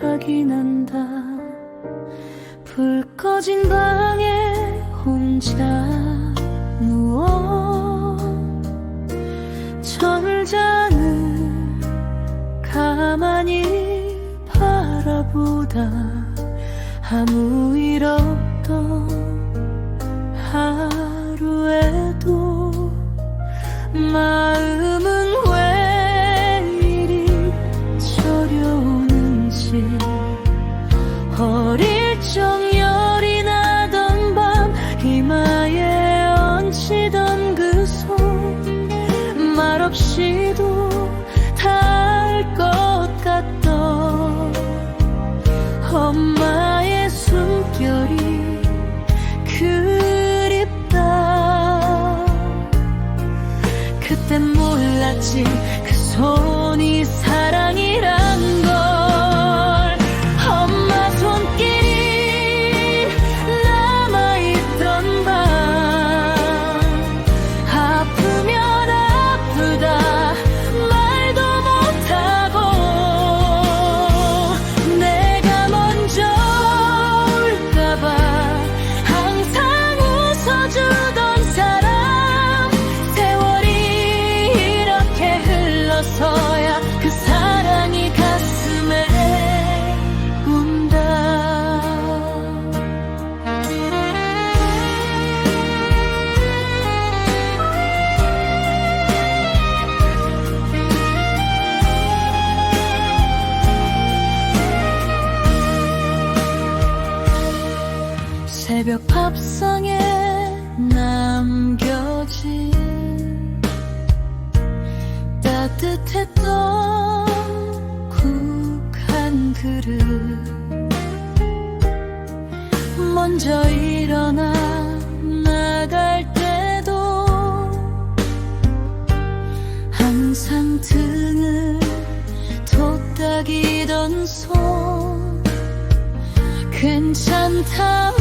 하긴 한다 불 꺼진 방에 혼자 누워 천장을 가만히 바라보다 아무 일 없. 없이도 닿을 것 같던 엄마의 숨결이 그립다. 그땐 몰랐지 그 손이 새벽 밥상에 남겨진 따뜻했던 국한 그릇. 먼저 일어나 나갈 때도 항상 등을 돋닥이던 손 괜찮다.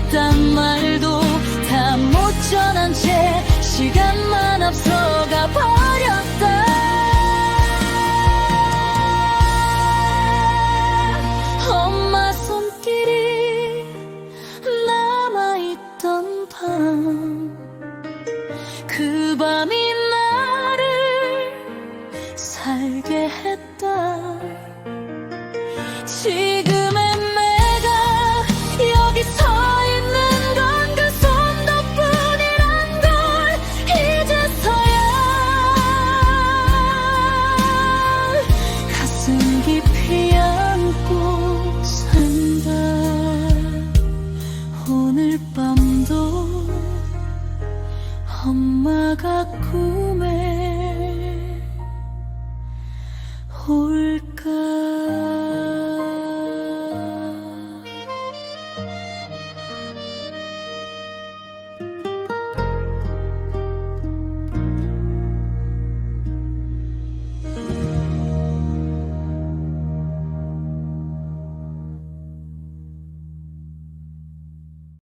고맙단 말도 다 못 전한 채 시간만 앞서가 버렸다. 엄마 손길이 남아있던 밤 그 밤이 jaga ku